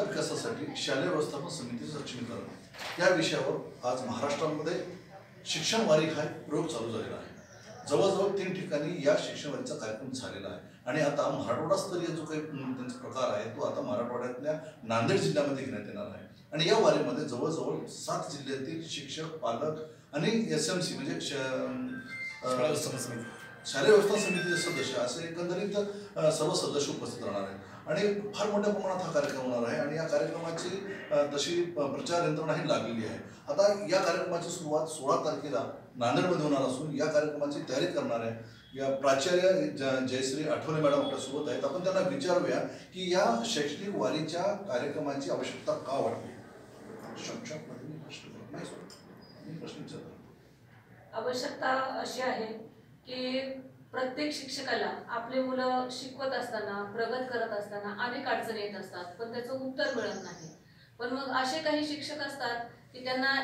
विकासासाठी शालेय व्यवस्थापन समितीचं सक्षमीकरण या विषयावर आज महाराष्ट्रामध्ये शिक्षण वारी हा प्रयोग चालू झालेला आहे. जवळजवळ तीन ठिकाणी या शिक्षण वारीचा कार्यक्रम झालेला आहे. आणि आता मराठवाडास्तरीय जो काही त्यांचा प्रकार आहे तो आता मराठवाड्यातल्या नांदेड जिल्ह्यामध्ये घेण्यात येणार आहे. आणि या वारीमध्ये जवळजवळ सात जिल्ह्यातील शिक्षक पालक आणि एस एम सी म्हणजे शालेय व्यवस्थापन समितीचे सदस्य असे एकंदरीत सर्व सदस्य उपस्थित राहणार आहेत. आणि फार मोठ्या प्रमाणात हा कार्यक्रम होणार आहे आणि या कार्यक्रमाची तशी प्रचार यंत्रणाही लागलेली आहे. आता या कार्यक्रमाची सुरुवात सोळा तारखेला नांदेडमध्ये होणार असून या कार्यक्रमाची तयारी करणार आहे. या प्राचार्य ज- जयश्री आठवले मॅडम आपल्यासोबत आहेत. आपण त्यांना विचारूया की या शैक्षणिक वारीच्या कार्यक्रमाची आवश्यकता का वाटते? आवश्यकता अशी आहे की प्रत्येक शिक्षकाला आपले मुलं शिकवत असताना प्रगत करत असताना अनेक अडचणी येत असतात पण त्याचं उत्तर मिळत नाही. पण मग असे काही शिक्षक असतात की त्यांना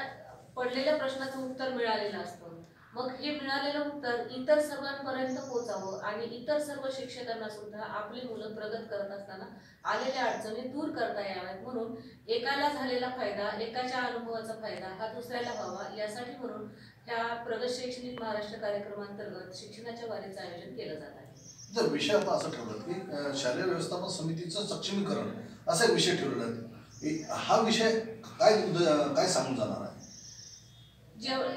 पडलेल्या प्रश्नाचं उत्तर मिळालेलं असतं. मग हे मिळालेलं उत्तर इतर सर्वांपर्यंत पोचावं आणि इतर सर्व शिक्षकांना सुद्धा आपली मुलं प्रगत करत असताना आलेल्या अडचणी दूर करता याव्यात म्हणून एकाला झालेला फायदा एकाच्या अनुभवाचा फायदा हा दुसऱ्याला व्हावा यासाठी म्हणून ह्या प्रगत शैक्षणिक महाराष्ट्र कार्यक्रमांतर्गत शिक्षणाच्या वारीचं आयोजन केलं जात आहे. तर विषय आता असं ठेवलं की शालेय व्यवस्थापन समितीचं सक्षमीकरण असा एक विषय ठेवलेला आहे हा विषय काय काय सांगून जाणार आहे?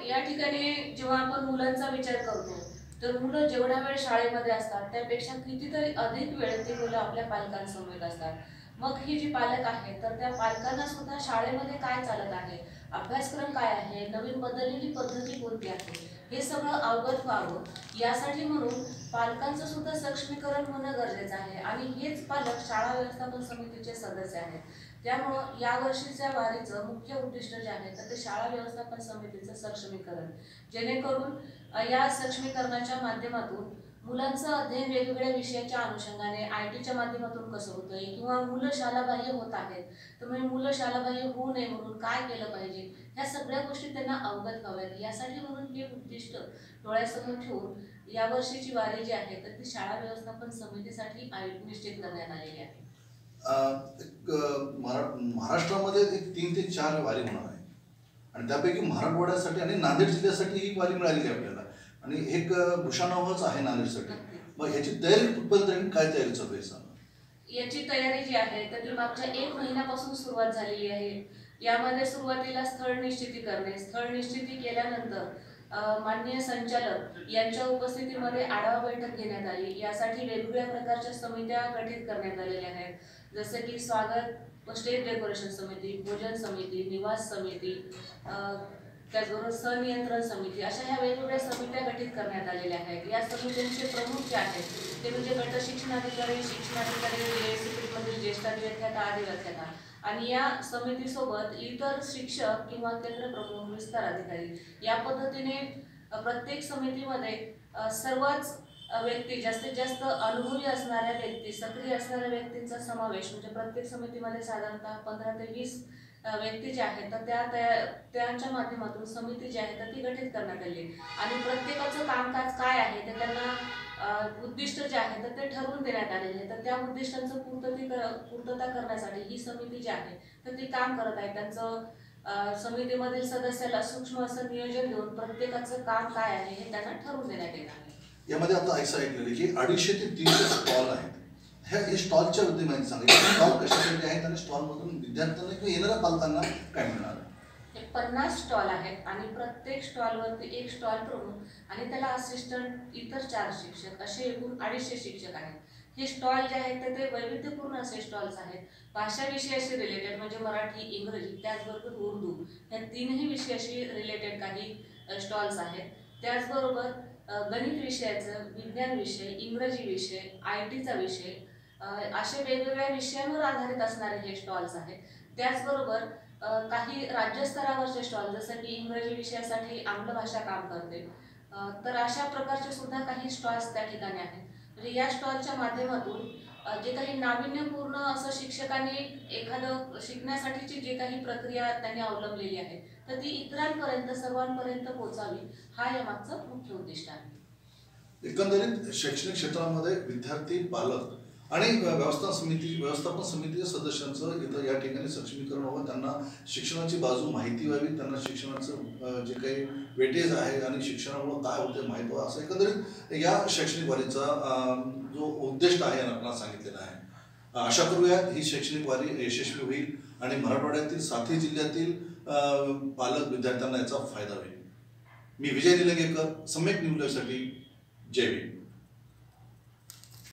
या ठिकाणी जेव्हा आपण मुलांचा विचार करतो तर मुलं जेवढा वेळ शाळेमध्ये असतात त्यापेक्षा कितीतरी अधिक वेळ ते मुलं आपल्या पालकांसमवेत असतात. मग ही जी पालक आहेत तर त्या पालकांना सुद्धा शाळेमध्ये काय चालत आहे अभ्यासक्रम काय आहे? नवीन बदललेली पद्धती कोणती आहे? हे सगळं अवगत व्हावं. यासाठी म्हणून पालकांचं सुद्धा सक्षमीकरण होणं गरजेचं आहे. आणि हेच पालक शाळा व्यवस्थापन समितीचे सदस्य आहेत. त्यामुळं यावर्षीच्या वारीचं मुख्य उद्दिष्ट जे आहे तर ते शाळा व्यवस्थापन समितीचं सक्षमीकरण. जेणेकरून या सक्षमीकरणाच्या माध्यमातून मुलांचं अध्ययन वेगवेगळ्या विषयाच्या अनुषंगाने आय टीच्या माध्यमातून कसं होतंय किंवा मुलं शालाबाह्य होत आहेत तर म्हणजे मुलं शालाबाह्य होऊ नये म्हणून काय केलं पाहिजे ह्या सगळ्या गोष्टी त्यांना अवगत व्हाव्यात. यासाठी म्हणून हे उद्दिष्ट डोळ्यासमोर ठेवून या वर्षीची वारी जी आहे तर ती शाळा व्यवस्थापन समितीसाठी निश्चित करण्यात आलेली आहे. महाराष्ट्रामध्ये एक तीन ते चार वारी होणार आहे. आणि त्यापैकी मराठवाड्यासाठी आणि नांदेड जिल्ह्यासाठी ही वारी मिळालेली आपल्याला. आणि एक अ, भूषणावहच आहे नांदेडसाठी. मग ह्याची तयारी कुठपर्यंत काय तयारी चालू आहे सांगा? याची तयारी जी आहे तर ती मागच्या एक महिन्यापासून सुरुवात झालेली आहे यामध्ये सुरुवातीला स्थळ निश्चिती करणे स्थळ निश्चिती केल्यानंतर माननीय संचालक यांच्या उपस्थितीमध्ये आढावा बैठक घेण्यात आली. यासाठी वेगवेगळ्या प्रकारच्या समित्या गठीत करण्यात आलेल्या आहेत. जसं की स्वागत स्टेज डेकोरेशन समिती भोजन समिती निवास समिती त्याचबरोबर सनियंत्रण समिती अशा ह्या वेगवेगळ्या समित्या गठीत करण्यात आलेल्या आहेत. या समित्यांचे प्रमुख जे आहेत ते म्हणजे गट शिक्षणाधिकारी शिक्षणाधिकारी मधील ज्येष्ठ व्याख्याता आदी आणि या समितीसोबत इतर शिक्षक किंवा केंद्र प्रमुख विस्तार अधिकारी या पद्धतीने प्रत्येक समितीमध्ये सर्वच व्यक्ती जास्तीत जास्त अनुभवी असणाऱ्या व्यक्ती सक्रिय असणाऱ्या व्यक्तींचा समावेश म्हणजे प्रत्येक समितीमध्ये साधारणतः पंधरा ते वीस व्यक्ती ज्या आहेत तर त्या त्यांच्या माध्यमातून समिती जी आहे तर ती गठीत करण्यात आली. आणि प्रत्येकाचं कामकाज काय आहे ते त्यांना उद्दिष्ट जे आहे तर ते ठरवून देण्यात आलेले आहे तर त्या उद्दिष्टांचं पूर्तती पूर्तता करण्यासाठी ही समिती जी आहे तर ती काम करत आहे. त्यांचं समितीमधील सदस्याला सूक्ष्म असं नियोजन देऊन प्रत्येकाचं काम काय आहे हे त्यांना ठरवून देण्यात येणार आहे. यामध्ये आता ऐसा ऐकलेलं की अडीचशे ते तीनशे स्टॉल आहेत. हे स्टॉलच्या बद्दल माहिती सांगितलं स्टॉल कशासाठी आहेत आणि स्टॉलमधून विद्यार्थ्यांना किंवा येणाऱ्या पालकांना काय मिळणार? हे पन्नास स्टॉल आहेत आणि प्रत्येक स्टॉलवरती एक स्टॉल प्रमुख आणि त्याला असिस्टंट इतर चार शिक्षक असे एकूण अडीचशे शिक्षक आहेत. हे स्टॉल जे आहेत ते- ते वैविध्यपूर्ण असे स्टॉल्स आहेत. भाषा विषयाशी रिलेटेड म्हणजे मराठी इंग्रजी त्याचबरोबर उर्दू या तीनही विषयाशी रिलेटेड काही स्टॉल्स आहेत. त्याचबरोबर गणित विषयाचं विज्ञान विषय इंग्रजी विषय आय टीचा विषय असे वेगवेगळ्या विषयांवर आधारित असणारे हे स्टॉल्स आहेत त्याचबरोबर काही राज्यस्तरावरचे स्टॉल जसं की इंग्रजी विषयासाठी आंग्ल भाषा काम करते तर अशा प्रकारचे सुद्धा काही स्टॉल्स त्या ठिकाणी आहेत. म्हणजे या स्टॉलच्या माध्यमातून जे काही नाविन्यपूर्ण असं शिक्षकांनी एखादं शिकण्यासाठीची जी काही प्रक्रिया त्यांनी अवलंबलेली आहे तर ती इतरांपर्यंत सर्वांपर्यंत पोहोचावी हा यामागचं मुख्य उद्दिष्ट आहे. एकंदरीत शैक्षणिक क्षेत्रामध्ये विद्यार्थी पालक आणि व्यवस्थापन समिती व्यवस्थापन समितीच्या सदस्यांचं इथं या ठिकाणी सक्षमीकरण व्हावं. त्यांना शिक्षणाची बाजू माहिती व्हावी. त्यांना शिक्षणाचं जे काही वेटेज आहे आणि शिक्षणामुळं काय होते माहीत व्हावं. असं एकंदरीत या शैक्षणिक वारीचा जो उद्दिष्ट आहे आपल्याला सांगितलेला आहे. आशा करूयात ही शैक्षणिक वारी यशस्वी होईल आणि मराठवाड्यातील सातही जिल्ह्यातील पालक विद्यार्थ्यांना याचा फायदा होईल. मी विजय निलंगेकर सम्यक न्यूजसाठी जय भीम